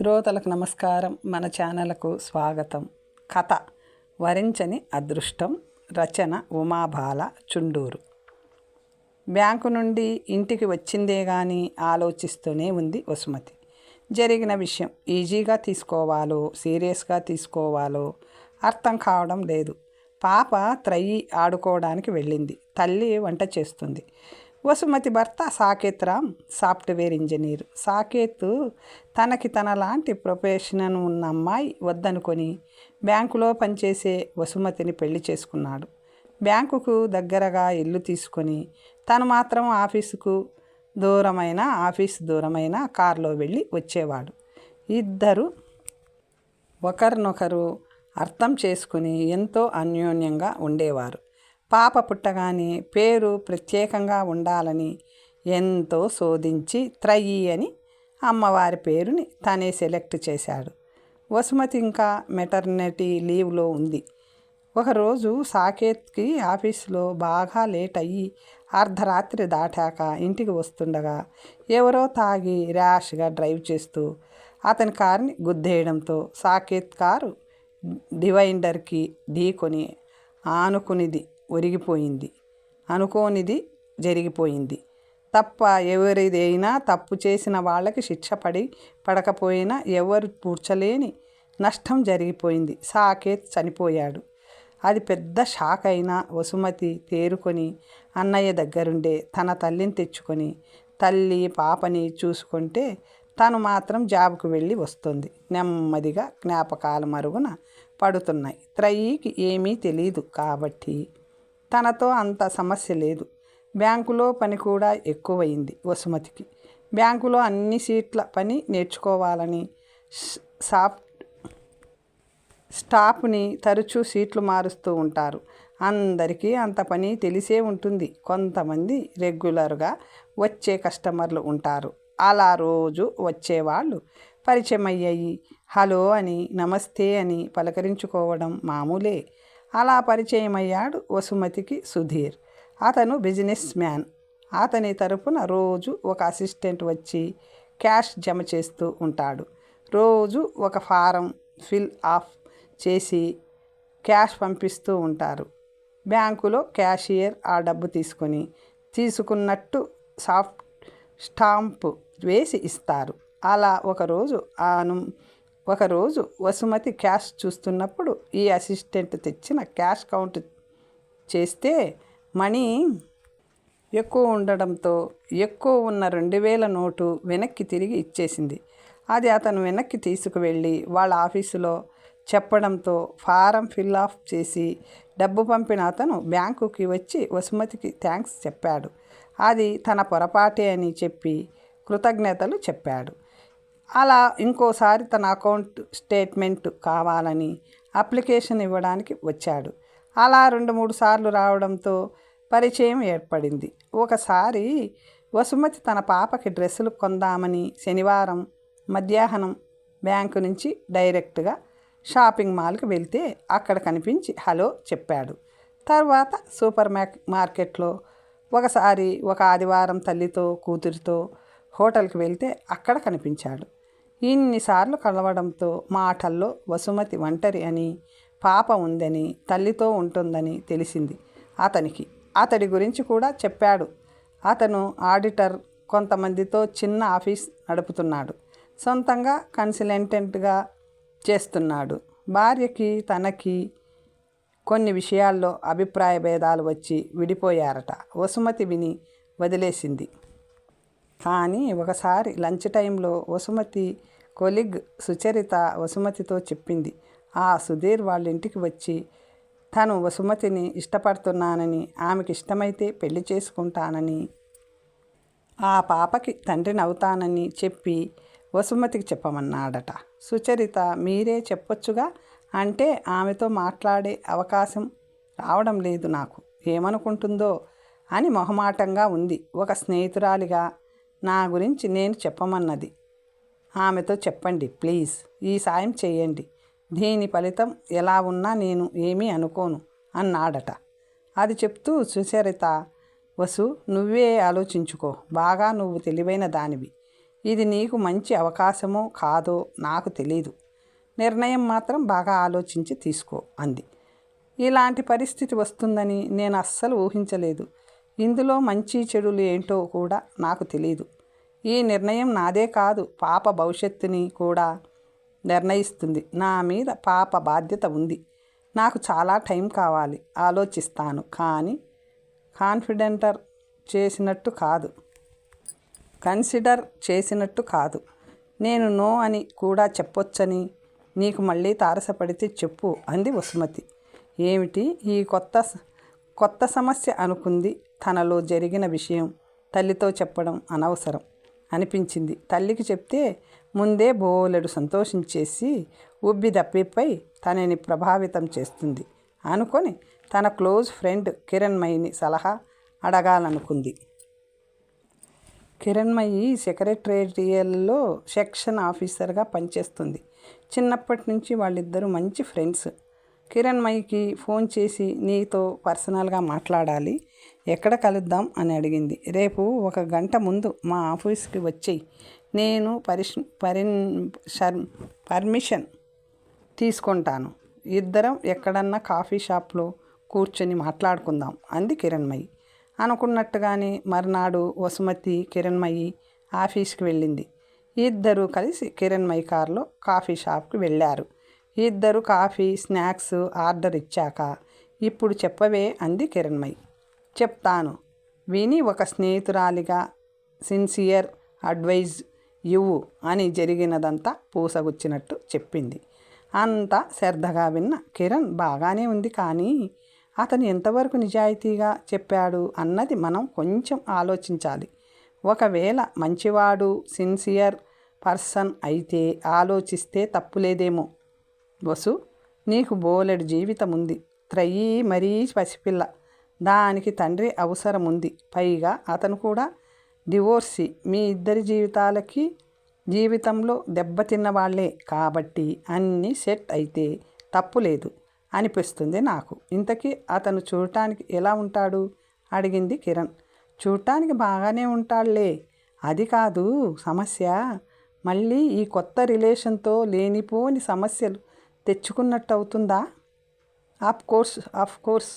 శ్రోతలకు నమస్కారం. మన ఛానల్కు స్వాగతం. కథ వరించని అదృష్టం రచన ఉమాబాల చుండూరు. బ్యాంకు నుండి ఇంటికి వచ్చిందే కానీ ఆలోచిస్తూనే ఉంది వసుమతి. జరిగిన విషయం ఈజీగా తీసుకోవాలో సీరియస్గా తీసుకోవాలో అర్థం కావడం లేదు. పాప త్రయి ఆడుకోవడానికి వెళ్ళింది. తల్లి వంట చేస్తుంది. వసుమతి భర్త సాకేత్ రామ్ సాఫ్ట్వేర్ ఇంజనీర్. సాకేత్ తనకి తనలాంటి ప్రొఫెషన్ ఉన్న అమ్మాయి వద్దనుకొని బ్యాంకులో పనిచేసే వసుమతిని పెళ్ళి చేసుకున్నాడు. బ్యాంకుకు దగ్గరగా ఇల్లు తీసుకొని తను మాత్రం ఆఫీసుకు దూరమైన ఆఫీస్ దూరమైన కారులో వెళ్ళి వచ్చేవాడు. ఇద్దరు ఒకరినొకరు అర్థం చేసుకుని ఎంతో అన్యోన్యంగా ఉండేవారు. పాప పుట్టగానే పేరు ప్రత్యేకంగా ఉండాలని ఎంతో శోధించి త్రయి అని అమ్మవారి పేరుని తనే సెలెక్ట్ చేశాడు. వసుమతి ఇంకా మెటర్నిటీ లీవ్లో ఉంది. ఒకరోజు సాకేత్కి ఆఫీసులో బాగా లేట్ అయ్యి అర్ధరాత్రి దాటాక ఇంటికి వస్తుండగా ఎవరో తాగి ర్యాష్గా డ్రైవ్ చేస్తూ అతని కారుని గుద్దేయడంతో సాకేత్ కారు డివైండర్కి ఢీకొని ఆనుకునిది. ఒరిగిపోయింది. అనుకోనిది జరిగిపోయింది. తప్ప ఎవరిదైనా తప్పు చేసిన వాళ్ళకి శిక్ష పడి పడకపోయినా ఎవరు పూడ్చలేని నష్టం జరిగిపోయింది. సాకేత్ చనిపోయాడు. అది పెద్ద షాక్ అయినా వసుమతి తేరుకొని అన్నయ్య దగ్గరుండే తన తల్లిని తెచ్చుకొని తల్లి పాపని చూసుకుంటే తను మాత్రం జాబ్కు వెళ్ళి వస్తుంది. నెమ్మదిగా జ్ఞాపకాల మరుగున పడుతున్నాయి. త్రయీకి ఏమీ తెలియదు కాబట్టి తనతో అంత సమస్య లేదు. బ్యాంకులో పని కూడా ఎక్కువైంది వసుమతికి. బ్యాంకులో అన్ని సీట్ల పని నేర్చుకోవాలని సాఫ్ట్ స్టాఫ్ని తరచూ సీట్లు మారుస్తూ ఉంటారు. అందరికీ అంత పని తెలిసే ఉంటుంది. కొంతమంది రెగ్యులర్గా వచ్చే కస్టమర్లు ఉంటారు. అలా రోజు వచ్చేవాళ్ళు పరిచయం అయ్యాయి హలో అని నమస్తే అని పలకరించుకోవడం మామూలే. అలా పరిచయం అయ్యాడు వసుమతికి సుధీర్. అతను బిజినెస్ మ్యాన్. అతని తరపున రోజు ఒక అసిస్టెంట్ వచ్చి క్యాష్ జమ చేస్తూ ఉంటాడు. రోజు ఒక ఫారం ఫిల్ ఆఫ్ చేసి క్యాష్ పంపిస్తూ ఉంటారు. బ్యాంకులో క్యాషియర్ ఆ డబ్బు తీసుకొని తీసుకున్నట్టు సాఫ్ట్ స్టాంప్ వేసి ఇస్తారు. అలా ఒకరోజు ఆను ఒకరోజు వసుమతి క్యాష్ చూస్తున్నప్పుడు ఈ అసిస్టెంట్ తెచ్చిన క్యాష్ కౌంట్ చేస్తే మనీ ఎక్కువ ఉండడంతో ఎక్కువ ఉన్న రెండు వేల నోటు వెనక్కి తిరిగి ఇచ్చేసింది. అది అతను వెనక్కి తీసుకువెళ్ళి వాళ్ళ ఆఫీసులో చెప్పడంతో ఫారం ఫిల్ ఆఫ్ చేసి డబ్బు పంపిన అతను బ్యాంకుకి వచ్చి వసుమతికి థ్యాంక్స్ చెప్పాడు. అది తన పొరపాటే అని చెప్పి కృతజ్ఞతలు చెప్పాడు. అలా ఇంకోసారి తన అకౌంట్ స్టేట్మెంట్ కావాలని అప్లికేషన్ ఇవ్వడానికి వచ్చాడు. అలా రెండు మూడు సార్లు రావడంతో పరిచయం ఏర్పడింది. ఒకసారి వసుమతి తన పాపకి డ్రెస్సులు కొందామని శనివారం మధ్యాహ్నం బ్యాంకు నుంచి డైరెక్ట్గా షాపింగ్ మాల్కి వెళ్తే అక్కడ కనిపించి హలో చెప్పాడు. తర్వాత సూపర్ మార్కెట్లో ఒకసారి ఒక ఆదివారం తల్లితో కూతురితో హోటల్కి వెళ్తే అక్కడ కనిపించాడు. ఇన్నిసార్లు కలవడంతో మాటల్లో వసుమతి ఒంటరి అని పాప ఉందని తల్లితో ఉంటుందని తెలిసింది. అతనికి అతడి గురించి కూడా చెప్పాడు. అతను ఆడిటర్ కొంతమందితో చిన్న ఆఫీస్ నడుపుతున్నాడు. సొంతంగా కన్సల్టెంట్గా చేస్తున్నాడు. భార్యకి తనకి కొన్ని విషయాల్లో అభిప్రాయ భేదాలు వచ్చి విడిపోయారట. వసుమతి విని వదిలేసింది. కానీ ఒకసారి లంచ్ టైంలో వసుమతి కొలిగ్ సుచరిత వసుమతితో చెప్పింది. ఆ సుధీర్ వాళ్ళ ఇంటికి వచ్చి తను వసుమతిని ఇష్టపడుతున్నానని ఆమెకి ఇష్టమైతే పెళ్ళి చేసుకుంటానని ఆ పాపకి తండ్రిని అవుతానని చెప్పి వసుమతికి చెప్పమన్నాడట. సుచరిత మీరే చెప్పొచ్చుగా? అంటే ఆమెతో మాట్లాడే అవకాశం రావడం లేదు నాకు. ఏమనుకుంటుందో అని మొహమాటంగా ఉంది ఒక స్నేహితురాలిగా నా గురించి నేను చెప్పమన్నది. ఆమెతో చెప్పండి ప్లీజ్. ఈ సాయం చేయండి. దీని ఫలితం ఎలా ఉన్నా నేను ఏమీ అనుకోను అన్నాడట. అది చెప్తూ సుచరిత వసు నువ్వే ఆలోచించుకో. బాగా నువ్వు తెలివైన దానివి. ఇది నీకు మంచి అవకాశమో కాదో నాకు తెలీదు. నిర్ణయం మాత్రం బాగా ఆలోచించి తీసుకో అంది. ఇలాంటి పరిస్థితి వస్తుందని నేను అస్సలు ఊహించలేదు. ఇందులో మంచి చెడులు ఏంటో కూడా నాకు తెలియదు ఈ నిర్ణయం నాదే కాదు పాప భవిష్యత్తుని కూడా నిర్ణయిస్తుంది. నా మీద పాప బాధ్యత ఉంది. నాకు చాలా టైం కావాలి ఆలోచిస్తాను కానీ కాన్ఫిడెంటర్ చేసినట్టు కాదు. కన్సిడర్ చేసినట్టు కాదు. నేను నో అని కూడా చెప్పొచ్చని నీకు మళ్ళీ తారసపడితే చెప్పు అంది వసుమతి. ఏమిటి? ఈ కొత్త కొత్త సమస్య అనుకుంది తనలో జరిగిన విషయం తల్లితో చెప్పడం అనవసరం అనిపించింది. తల్లికి చెప్తే ముందే బోలెడు సంతోషించేసి ఉబ్బి దప్పిపై తనని ప్రభావితం చేస్తుంది అనుకొని తన క్లోజ్ ఫ్రెండ్ కిరణ్మయిని సలహా అడగాలనుకుంది. కిరణ్మయి సెక్రటేరియల్లో సెక్షన్ ఆఫీసర్గా పనిచేస్తుంది. చిన్నప్పటి నుంచి వాళ్ళిద్దరూ మంచి ఫ్రెండ్స్. కిరణ్మయికి ఫోన్ చేసి నీతో పర్సనల్గా మాట్లాడాలి ఎక్కడ కలుద్దాం అని అడిగింది. రేపు ఒక గంట ముందు మా ఆఫీస్కి వచ్చేయి. నేను పరిష్ పరిన్ పర్మిషన్ తీసుకుంటాను. ఇద్దరం ఎక్కడన్నా కాఫీ షాప్లో కూర్చొని మాట్లాడుకుందాం అంది కిరణ్మయి. అనుకున్నట్టుగానే మర్నాడు వసుమతి కిరణ్మయి ఆఫీస్కి వెళ్ళింది. ఇద్దరు కలిసి కిరణ్మయి కారులో కాఫీ షాప్కి వెళ్ళారు. ఇద్దరు కాఫీ స్నాక్స్ ఆర్డర్ ఇచ్చాక ఇప్పుడు చెప్పవే అంది కిరణ్మయి. చెప్తాను. విని ఒక స్నేహితురాలిగా సిన్సియర్ అడ్వైజ్ ఇవ్వు అని జరిగినదంతా పూసగుచ్చినట్టు చెప్పింది. అంతా శ్రద్ధగా విన్న కిరణ్ బాగానే ఉంది కానీ అతను ఎంతవరకు నిజాయితీగా చెప్పాడు అన్నది మనం కొంచెం ఆలోచించాలి. ఒకవేళ మంచివాడు సిన్సియర్ పర్సన్ అయితే ఆలోచిస్తే తప్పులేదేమో. వసు నీకు బోలెడు జీవితం ఉంది త్రయీ మరీ పసిపిల్ల. దానికి తండ్రి అవసరం ఉంది పైగా అతను కూడా డివోర్సి. మీ ఇద్దరి జీవితాలకి జీవితంలో దెబ్బతిన్న వాళ్ళే కాబట్టి అన్నీ సెట్ అయితే తప్పు లేదు అనిపిస్తుంది నాకు. ఇంతకీ అతను చూడటానికి ఎలా ఉంటాడు? అడిగింది కిరణ్. చూడటానికి బాగానే ఉంటాడులే అది కాదు సమస్య. మళ్ళీ ఈ కొత్త రిలేషన్తో లేనిపోని సమస్యలు తెచ్చుకున్నట్టు అవుతుందా ఆఫ్ కోర్స్ ఆఫ్ కోర్స్.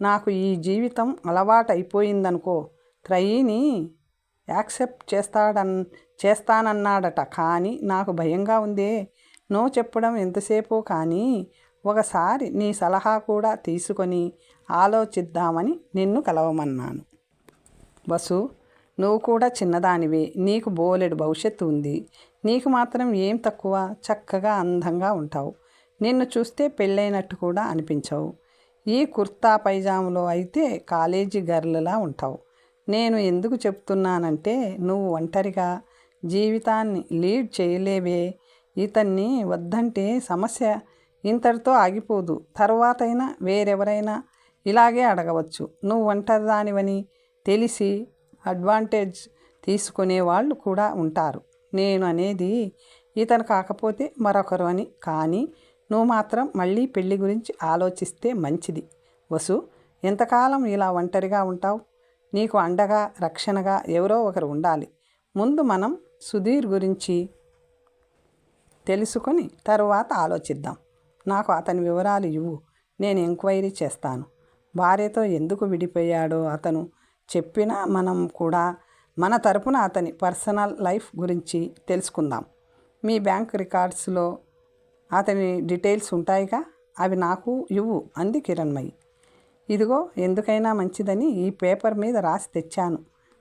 నాకు ఈ జీవితం అలవాటైపోయిందనుకో త్రయీని యాక్సెప్ట్ చేస్తాడన్ చేస్తానన్నాడట. కానీ నాకు భయంగా ఉందే. నో చెప్పడం ఎంతసేపో కానీ ఒకసారి నీ సలహా కూడా తీసుకొని ఆలోచిద్దామని నిన్ను కలవమన్నాను. బస్సు నువ్వు కూడా చిన్నదానివే. నీకు బోలెడు భవిష్యత్తు ఉంది. నీకు మాత్రం ఏం తక్కువ? చక్కగా అందంగా ఉంటావు. నిన్ను చూస్తే పెళ్ళైనట్టు కూడా అనిపించవు. ఈ కుర్తా పైజాములో అయితే కాలేజీ గర్ల్లా ఉంటావు. నేను ఎందుకు చెప్తున్నానంటే నువ్వు ఒంటరిగా జీవితాన్ని లీడ్ చేయలేవే. ఇతన్ని వద్దంటే సమస్య ఇంతటితో ఆగిపోదు. తర్వాతైనా వేరెవరైనా ఇలాగే అడగవచ్చు. నువ్వు ఒంటరిదానివని తెలిసి అడ్వాంటేజ్ తీసుకునే వాళ్ళు కూడా ఉంటారు. నేను అనేది ఇతను కాకపోతే మరొకరు అని. కానీ నువ్వు మాత్రం మళ్ళీ పెళ్ళి గురించి ఆలోచిస్తే మంచిది. వసు ఎంతకాలం ఇలా ఒంటరిగా ఉంటావు? నీకు అండగా రక్షణగా ఎవరో ఒకరు ఉండాలి. ముందు మనం సుధీర్ గురించి తెలుసుకొని తరువాత ఆలోచిద్దాం. నాకు అతని వివరాలు ఇవ్వు. నేను ఎంక్వైరీ చేస్తాను. భార్యతో ఎందుకు విడిపోయాడో అతను చెప్పినా మనం కూడా మన తరపున అతని పర్సనల్ లైఫ్ గురించి తెలుసుకుందాం. మీ బ్యాంక్ రికార్డ్స్లో అతని డీటెయిల్స్ ఉంటాయిగా? అవి నాకు ఇవ్వు అంది కిరణ్మయి. ఇదిగో ఎందుకైనా మంచిదని ఈ పేపర్ మీద రాసి తెచ్చాను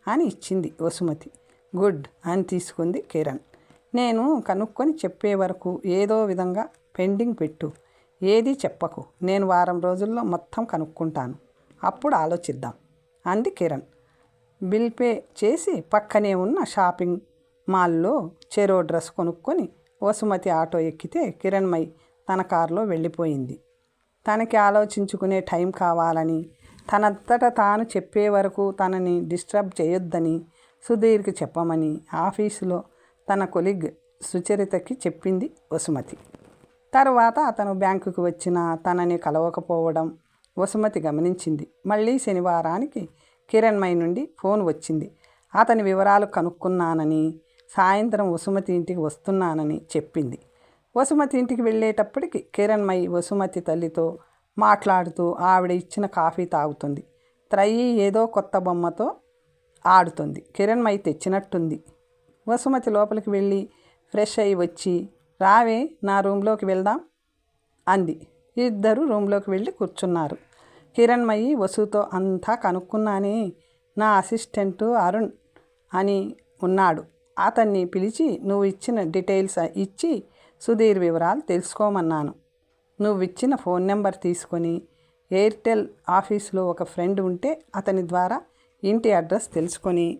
అని ఇచ్చింది వసుమతి. గుడ్ అని తీసుకుంది కిరణ్. నేను కనుక్కొని చెప్పే వరకు ఏదో విధంగా పెండింగ్ పెట్టు. ఏది చెప్పకు. నేను వారం రోజుల్లో మొత్తం కనుక్కుంటాను. అప్పుడు ఆలోచిద్దాం అంది కిరణ్. బిల్ పే చేసి పక్కనే ఉన్న షాపింగ్ మాల్లో చెరో డ్రెస్ కొనుక్కొని వసుమతి ఆటో ఎక్కితే కిరణ్మయి తన కారులో వెళ్ళిపోయింది. తనకి ఆలోచించుకునే టైం కావాలని తనంతట తాను చెప్పే వరకు తనని డిస్టర్బ్ చేయొద్దని సుధీర్కి చెప్పమని ఆఫీసులో తన కొలిగ్ సుచరితకి చెప్పింది వసుమతి. తరువాత అతను బ్యాంకుకు వచ్చిన తనని కలవకపోవడం వసుమతి గమనించింది. మళ్ళీ శనివారానికి కిరణ్మై నుండి ఫోన్ వచ్చింది. అతని వివరాలు కనుక్కున్నానని సాయంత్రం వసుమతి ఇంటికి వస్తున్నానని చెప్పింది. వసుమతి ఇంటికి వెళ్ళేటప్పటికి కిరణ్మయి వసుమతి తల్లితో మాట్లాడుతూ ఆవిడ ఇచ్చిన కాఫీ తాగుతుంది. త్రయి ఏదో కొత్త బొమ్మతో ఆడుతుంది. కిరణ్మయి తెచ్చినట్టుంది. వసుమతి లోపలికి వెళ్ళి ఫ్రెష్ అయ్యి వచ్చి రావే నా రూమ్లోకి వెళ్దాం అంది. ఇద్దరు రూమ్లోకి వెళ్ళి కూర్చున్నారు. కిరణ్మయి వసుతో అంతా కనుక్కున్నానే నా అసిస్టెంటు అరుణ్ అని ఉన్నాడు. అతన్ని పిలిచి నువ్వు ఇచ్చిన డీటెయిల్స్ ఇచ్చి సుధీర్ వివరాలు తెలుసుకోమన్నాను. నువ్వు ఇచ్చిన ఫోన్ నెంబర్ తీసుకొని ఎయిర్టెల్ ఆఫీస్లో ఒక ఫ్రెండ్ ఉంటే అతని ద్వారా ఇంటి అడ్రస్ తెలుసుకొని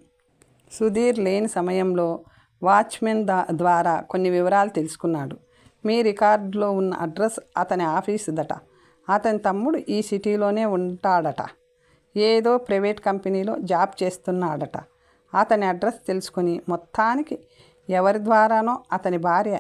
సుధీర్ లేని సమయంలో వాచ్మెన్ దా ద్వారా కొన్ని వివరాలు తెలుసుకున్నాడు. మీ రికార్డులో ఉన్న అడ్రస్ అతని ఆఫీసుదట అతని తమ్ముడు ఈ సిటీలోనే ఉంటాడట. ఏదో ప్రైవేట్ కంపెనీలో జాబ్ చేస్తున్నాడట. అతని అడ్రస్ తెలుసుకుని మొత్తానికి ఎవరి ద్వారానో అతని భార్య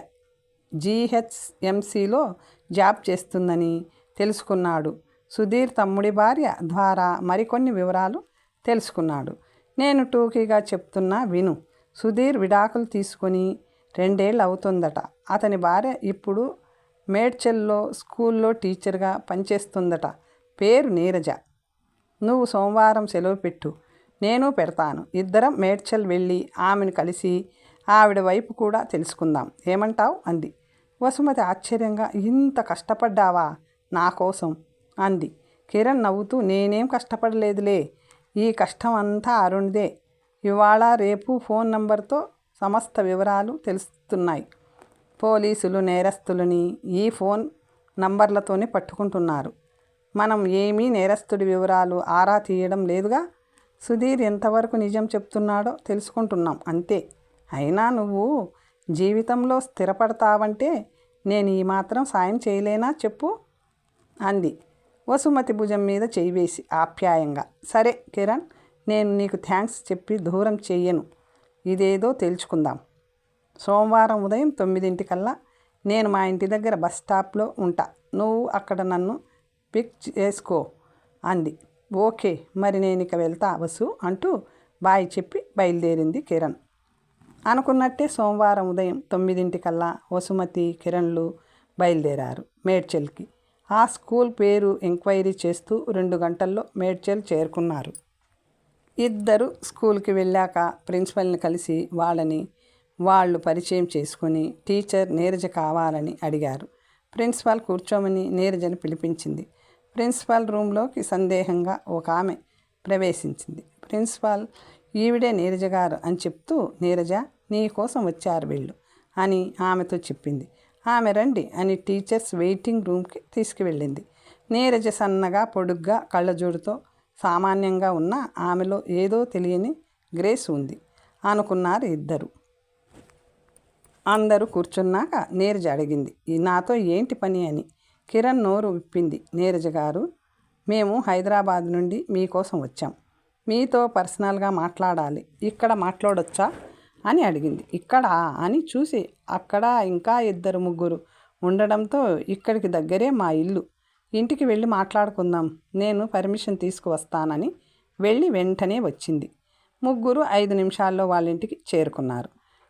జీహెచ్ఎంసీలో జాబ్ చేస్తుందని తెలుసుకున్నాడు. సుధీర్ తమ్ముడి భార్య ద్వారా మరికొన్ని వివరాలు తెలుసుకున్నాడు. నేను టూకీగా చెప్తున్నా విను. సుధీర్ విడాకులు తీసుకొని రెండేళ్ళు అవుతుందట అతని భార్య ఇప్పుడు మేడ్చల్లో స్కూల్లో టీచర్గా పనిచేస్తుందట. పేరు నీరజ. నువ్వు సోమవారం సెలవు పెట్టు. నేను పెడతాను. ఇద్దరం మేడ్చల్ వెళ్ళి ఆమెను కలిసి ఆవిడ వైపు కూడా తెలుసుకుందాం. ఏమంటావు? అంది. వసుమతి ఆశ్చర్యంగా ఇంత కష్టపడ్డావా? నా కోసం? అంది. కిరణ్ నవ్వుతూ నేనేం కష్టపడలేదులే. ఈ కష్టం అంతా అరుణ్దే. ఇవాళ రేపు ఫోన్ నంబర్తో సమస్త వివరాలు తెలుస్తున్నాయి. పోలీసులు నేరస్తులని ఈ ఫోన్ నంబర్లతోనే పట్టుకుంటున్నారు. మనం ఏమీ నేరస్తుడి వివరాలు ఆరా తీయడం లేదుగా? సుధీర్ ఎంతవరకు నిజం చెప్తున్నాడో తెలుసుకుంటున్నాం అంతే. అయినా నువ్వు జీవితంలో స్థిరపడతావంటే నేను ఈ మాత్రం సాయం చేయలేనా చెప్పు అంది. వసుమతి భుజం మీద చేయి వేసి ఆప్యాయంగా సరే కిరణ్ నేను నీకు థ్యాంక్స్ చెప్పి దూరం చెయ్యను. ఇదేదో తెలుసుకుందాం సోమవారం ఉదయం తొమ్మిదింటికల్లా నేను మా ఇంటి దగ్గర బస్ స్టాప్లో ఉంటా. నువ్వు అక్కడ నన్ను పిక్ చేసుకో అంది. ఓకే మరి నేను ఇక వెళ్తా వసు అంటూ బాయ్ చెప్పి బయలుదేరింది కిరణ్. అనుకున్నట్టే సోమవారం ఉదయం తొమ్మిదింటికల్లా వసుమతి కిరణ్లు బయలుదేరారు మేడ్చల్కి. ఆ స్కూల్ పేరు ఎంక్వైరీ చేస్తూ రెండు గంటల్లో మేడ్చల్ చేరుకున్నారు. ఇద్దరు స్కూల్కి వెళ్ళాక ప్రిన్సిపల్ని కలిసి వాళ్ళని వాళ్ళు పరిచయం చేసుకుని టీచర్ నీరజ కావాలని అడిగారు. ప్రిన్సిపాల్ కూర్చోమని నీరజను పిలిపించింది. ప్రిన్సిపాల్ రూమ్లోకి సందేహంగా ఒక ఆమె ప్రవేశించింది. ప్రిన్సిపాల్ ఈవిడే నీరజ గారు అని చెప్తూ నీరజ నీ కోసం వచ్చారు వీళ్ళు అని ఆమెతో చెప్పింది. ఆమె రండి అని టీచర్స్ వెయిటింగ్ రూమ్కి తీసుకువెళ్ళింది. నీరజ సన్నగా పొడుగ్గా కళ్ళజోడుతో సామాన్యంగా ఉన్న ఆమెలో ఏదో తెలియని గ్రేస్ ఉంది అనుకున్నారు ఇద్దరు. అందరూ కూర్చున్నాక నీరజ అడిగింది నాతో ఏంటి పని అని. కిరణ్ నోరు విప్పింది నీరజ గారు. మేము హైదరాబాద్ నుండి మీకోసం వచ్చాం. మీతో పర్సనల్గా మాట్లాడాలి. ఇక్కడ మాట్లాడొచ్చా? అని అడిగింది. ఇక్కడ? అని చూసి అక్కడ ఇంకా ఇద్దరు ముగ్గురు ఉండడంతో ఇక్కడికి దగ్గరే మా ఇల్లు. ఇంటికి వెళ్ళి మాట్లాడుకుందాం. నేను పర్మిషన్ తీసుకువస్తానని వెళ్ళి వెంటనే వచ్చింది. ముగ్గురు ఐదు నిమిషాల్లో వాళ్ళ ఇంటికి చేరుకున్నారు.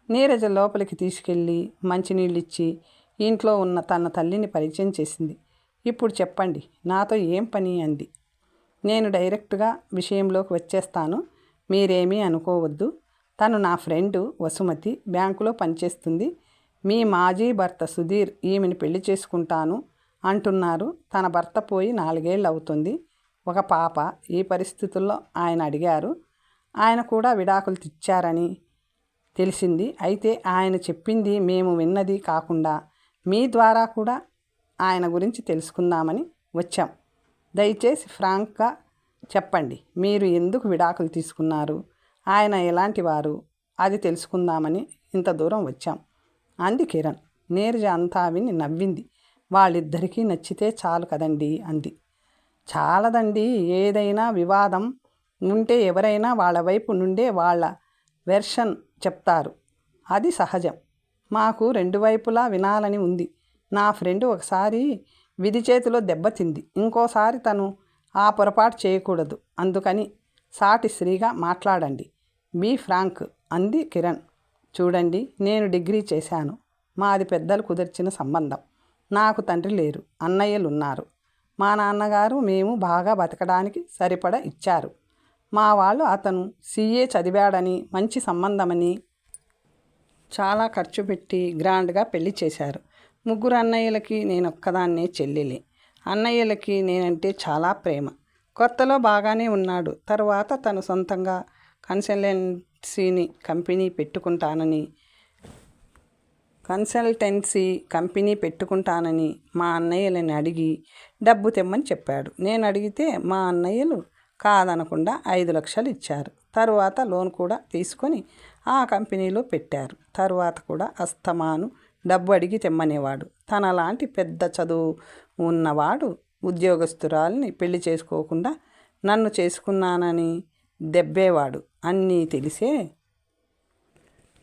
నీరజ లోపలికి తీసుకెళ్ళి మంచినీళ్ళిచ్చి ఇంట్లో ఉన్న తన తల్లిని పరిచయం చేసింది. ఇప్పుడు చెప్పండి నాతో ఏం పని? అంది. నేను డైరెక్ట్గా విషయంలోకి వచ్చేస్తాను. మీరేమీ అనుకోవద్దు. తను నా ఫ్రెండు వసుమతి బ్యాంకులో పనిచేస్తుంది. మీ మాజీ భర్త సుధీర్ ఈమెను పెళ్ళి చేసుకుంటాను అంటున్నారు. తన భర్త పోయి నాలుగేళ్ళు అవుతుంది. ఒక పాప ఈ పరిస్థితుల్లో ఆయన అడిగారు. ఆయన కూడా విడాకులు తెచ్చారని తెలిసింది. అయితే ఆయన చెప్పింది మేము విన్నది కాకుండా మీ ద్వారా కూడా ఆయన గురించి తెలుసుకుందామని వచ్చాం. దయచేసి ఫ్రాంక్గా చెప్పండి మీరు ఎందుకు విడాకులు తీసుకున్నారు? ఆయన ఎలాంటి వారు? అది తెలుసుకుందామని ఇంత దూరం వచ్చాం. అంది కిరణ్. నీరజ అంతా విని నవ్వింది. వాళ్ళిద్దరికీ నచ్చితే చాలు కదండి అంది. చాలదండి ఏదైనా వివాదం ఉంటే ఎవరైనా వాళ్ళ వైపు నుండే వాళ్ళ వెర్షన్ చెప్తారు. అది సహజం. మాకు రెండు వైపులా వినాలని ఉంది. నా ఫ్రెండ్ ఒకసారి విధి చేతిలో దెబ్బతింది ఇంకోసారి తను ఆ పొరపాటు చేయకూడదు. అందుకని సాటి శ్రీగా మాట్లాడండి. బీ ఫ్రాంక్ అంది కిరణ్. చూడండి నేను డిగ్రీ చేశాను. మాది పెద్దలు కుదిర్చిన సంబంధం. నాకు తండ్రి లేరు. అన్నయ్యలు ఉన్నారు మా నాన్నగారు మేము బాగా బతకడానికి సరిపడ ఇచ్చారు. మా వాళ్ళు అతను సీఏ చదివాడని మంచి సంబంధమని చాలా ఖర్చు పెట్టి గ్రాండ్గా పెళ్ళి చేశారు. ముగ్గురు అన్నయ్యలకి నేను ఒక్కదాన్నే చెల్లెలి. అన్నయ్యలకి నేనంటే చాలా ప్రేమ. కొత్తలో బాగానే ఉన్నాడు. తర్వాత తను సొంతంగా కన్సల్టెన్సీని కంపెనీ పెట్టుకుంటానని కన్సల్టెన్సీ కంపెనీ పెట్టుకుంటానని మా అన్నయ్యలని అడిగి డబ్బు తెమ్మని చెప్పాడు. నేను అడిగితే మా అన్నయ్యలు కాదనకుండా ఐదు లక్షలు ఇచ్చారు. తరువాత లోన్ కూడా తీసుకొని ఆ కంపెనీలో పెట్టారు. తరువాత కూడా అస్తమాను డబ్బు అడిగి తెమ్మనేవాడు. తనలాంటి పెద్ద చదువు ఉన్నవాడు ఉద్యోగస్తురాల్ని పెళ్ళి చేసుకోకుండా నన్ను చేసుకున్నానని దెబ్బేవాడు. అన్నీ తెలిసే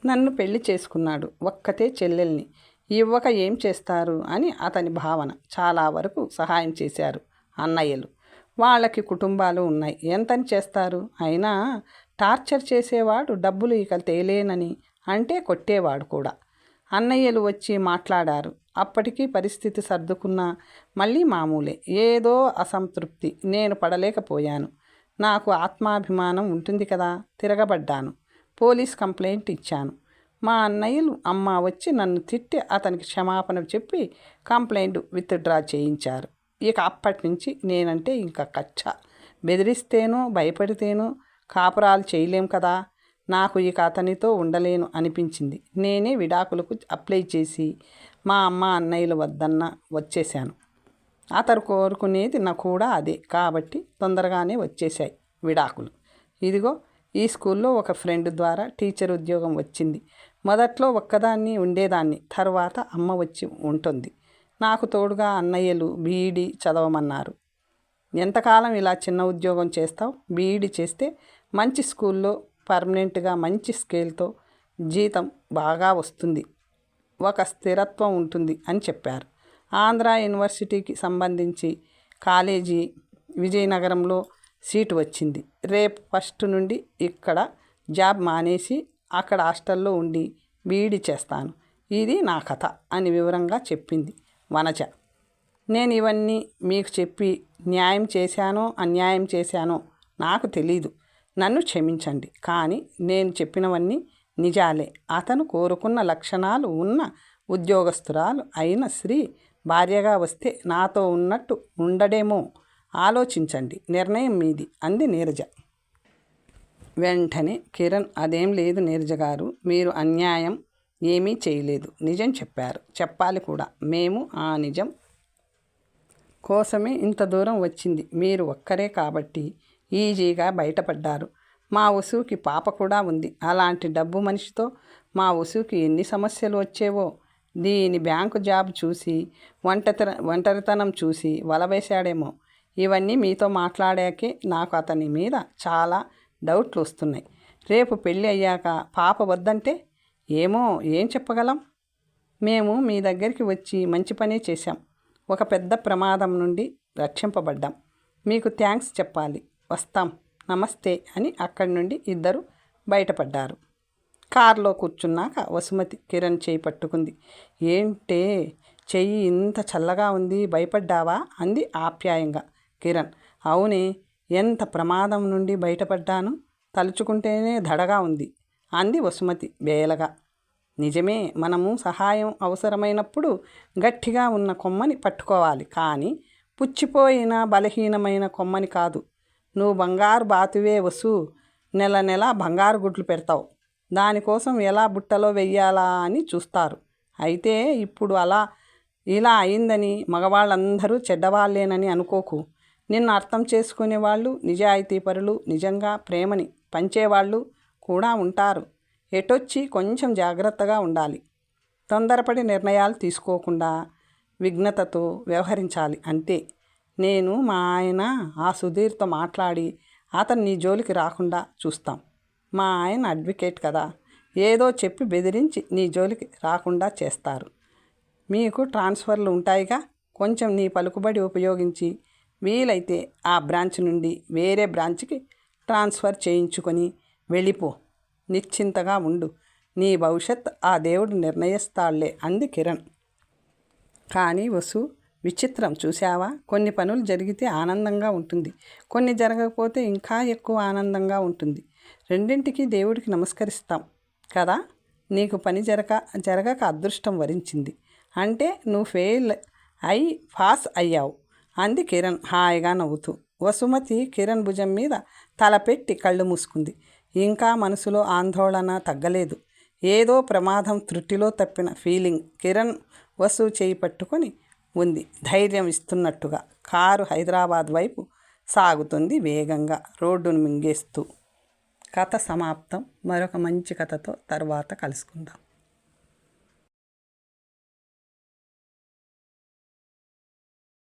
నన్ను పెళ్ళి చేసుకున్నాడు. ఒక్కతే చెల్లెల్ని. ఇవ్వక ఏం చేస్తారు? అని అతని భావన. చాలా వరకు సహాయం చేశారు అన్నయ్యలు. వాళ్ళకి కుటుంబాలు ఉన్నాయి. ఎంతని చేస్తారు? అయినా టార్చర్ చేసేవాడు డబ్బులు ఇక తేలేనని అంటే కొట్టేవాడు కూడా. అన్నయ్యలు వచ్చి మాట్లాడారు. అప్పటికీ పరిస్థితి సర్దుకున్నా మళ్ళీ మామూలే. ఏదో అసంతృప్తి. నేను పడలేకపోయాను. నాకు ఆత్మాభిమానం ఉంటుంది కదా? తిరగబడ్డాను. పోలీస్ కంప్లైంట్ ఇచ్చాను. మా అన్నయ్యలు అమ్మ వచ్చి నన్ను తిట్టి అతనికి క్షమాపణ చెప్పి కంప్లైంట్ విత్డ్రా చేయించారు. ఇక అప్పటి నుంచి నేనంటే ఇంకా కచ్చ. బెదిరిస్తేనో భయపడితేనో కాపురాలు చేయలేం కదా నాకు ఇక అతనితో ఉండలేను అనిపించింది. నేనే విడాకులకు అప్లై చేసి మా అమ్మ అన్నయ్యలు వద్దన్న వచ్చేసాను అతను కోరుకునేది నా కూడా అదే. కాబట్టి తొందరగానే వచ్చేశాయి విడాకులు. ఇదిగో ఈ స్కూల్లో ఒక ఫ్రెండ్ ద్వారా టీచర్ ఉద్యోగం వచ్చింది. మొదట్లో ఒక్కదాన్ని ఉండేదాన్ని. తర్వాత అమ్మ వచ్చి ఉంటుంది. నాకు తోడుగా అన్నయ్యలు బీఈడి చదవమన్నారు. ఎంతకాలం ఇలా చిన్న ఉద్యోగం చేస్తావు? బీఈడి చేస్తే మంచి స్కూల్లో పర్మనెంట్గా మంచి స్కేల్తో జీతం బాగా వస్తుంది. ఒక స్థిరత్వం ఉంటుంది అని చెప్పారు. ఆంధ్ర యూనివర్సిటీకి సంబంధించి కాలేజీ విజయనగరంలో సీటు వచ్చింది. రేపు ఫస్ట్ నుండి ఇక్కడ జాబ్ మానేసి అక్కడ హాస్టల్లో ఉండి బీఈడి చేస్తాను. ఇది నా కథ అని వివరంగా చెప్పింది. వనజ నేను ఇవన్నీ మీకు చెప్పి న్యాయం చేశానో అన్యాయం చేశానో నాకు తెలీదు. నన్ను క్షమించండి. కానీ నేను చెప్పినవన్నీ నిజాలే. అతను కోరుకున్న లక్షణాలు ఉన్న ఉద్యోగస్తురాలు అయిన స్త్రీ భార్యగా వస్తే నాతో ఉన్నట్టు ఉండడేమో ఆలోచించండి. నిర్ణయం మీది అంది నీరజ. వెంటనే కిరణ్ అదేం లేదు నీరజ గారు. మీరు అన్యాయం ఏమీ చేయలేదు. నిజం చెప్పారు. చెప్పాలి కూడా. మేము ఆ నిజం కోసమే ఇంత దూరం వచ్చింది. మీరు ఒక్కరే కాబట్టి ఈజీగా బయటపడ్డారు. మా వసుకి పాప కూడా ఉంది. అలాంటి డబ్బు మనిషితో మా వసుకి ఎన్ని సమస్యలు వచ్చేవో. దీని బ్యాంకు జాబ్ చూసి ఒంటరి ఒంటరితనం చూసి వలవేశాడేమో. ఇవన్నీ మీతో మాట్లాడాకే నాకు అతని మీద చాలా డౌట్లు వస్తున్నాయి. రేపు పెళ్ళి అయ్యాక పాప వద్దంటే ఏమో ఏం చెప్పగలం? మేము మీ దగ్గరికి వచ్చి మంచి పనే చేశాం. ఒక పెద్ద ప్రమాదం నుండి రక్షింపబడ్డాం. మీకు థ్యాంక్స్ చెప్పాలి. వస్తాం. నమస్తే అని అక్కడి నుండి ఇద్దరు బయటపడ్డారు. కారులో కూర్చున్నాక వసుమతి కిరణ్ చేయి పట్టుకుంది. ఏంటే చెయ్యి ఇంత చల్లగా ఉంది భయపడ్డావా? అంది ఆప్యాయంగా కిరణ్. అవునే ఎంత ప్రమాదం నుండి బయటపడ్డాను? తలుచుకుంటేనే దడగా ఉంది. అంది వసుమతి బేలగా నిజమే మనము సహాయం అవసరమైనప్పుడు గట్టిగా ఉన్న కొమ్మని పట్టుకోవాలి. కానీ పుచ్చిపోయిన బలహీనమైన కొమ్మని కాదు. నువ్వు బంగారు బాతువే వసు. నెల నెల బంగారు గుడ్లు పెడతావు. దానికోసం ఎలా బుట్టలో వెయ్యాలా అని చూస్తారు. అయితే ఇప్పుడు అలా ఇలా అయిందని మగవాళ్ళందరూ చెడ్డవాళ్ళేనని అనుకోకు. నిన్ను అర్థం చేసుకునే వాళ్ళు నిజాయితీపరులు నిజంగా ప్రేమని పంచేవాళ్ళు కూడా ఉంటారు. ఎటొచ్చి కొంచెం జాగ్రత్తగా ఉండాలి. తొందరపడి నిర్ణయాలు తీసుకోకుండా విఘ్నతతో వ్యవహరించాలి అంతే. నేను మా ఆయన ఆ సుధీర్తో మాట్లాడి అతను నీ జోలికి రాకుండా చూస్తాం. మా ఆయన అడ్వకేట్ కదా ఏదో చెప్పి బెదిరించి నీ జోలికి రాకుండా చేస్తారు. మీకు ట్రాన్స్ఫర్లు ఉంటాయిగా కొంచెం నీ పలుకుబడి ఉపయోగించి వీలైతే ఆ బ్రాంచ్ నుండి వేరే బ్రాంచ్కి ట్రాన్స్ఫర్ చేయించుకొని వెళ్ళిపో. నిశ్చింతగా ఉండు. నీ భవిష్యత్ ఆ దేవుడు నిర్ణయిస్తాళ్ళే అంది కిరణ్. కానీ వసు విచిత్రం చూశావా? కొన్ని పనులు జరిగితే ఆనందంగా ఉంటుంది. కొన్ని జరగకపోతే ఇంకా ఎక్కువ ఆనందంగా ఉంటుంది. రెండింటికి దేవుడికి నమస్కరిస్తాం కదా? నీకు పని జరగ జరగక అదృష్టం వరించింది. అంటే నువ్వు ఫెయిల్ అయి పాస్ అయ్యావు అంది కిరణ్ హాయిగా నవ్వుతూ. వసుమతి కిరణ్ భుజం మీద తలపెట్టి కళ్ళు మూసుకుంది. ఇంకా మనసులో ఆందోళన తగ్గలేదు. ఏదో ప్రమాదం త్రుట్టిలో తప్పిన ఫీలింగ్ కిరణ్ వసు చేయి పట్టుకొని ఉంది. ధైర్యం ఇస్తున్నట్టుగా కారు హైదరాబాద్ వైపు సాగుతుంది వేగంగా. రోడ్డును మింగేస్తూ. కథ సమాప్తం. మరొక మంచి కథతో తర్వాత కలుసుకుందాం.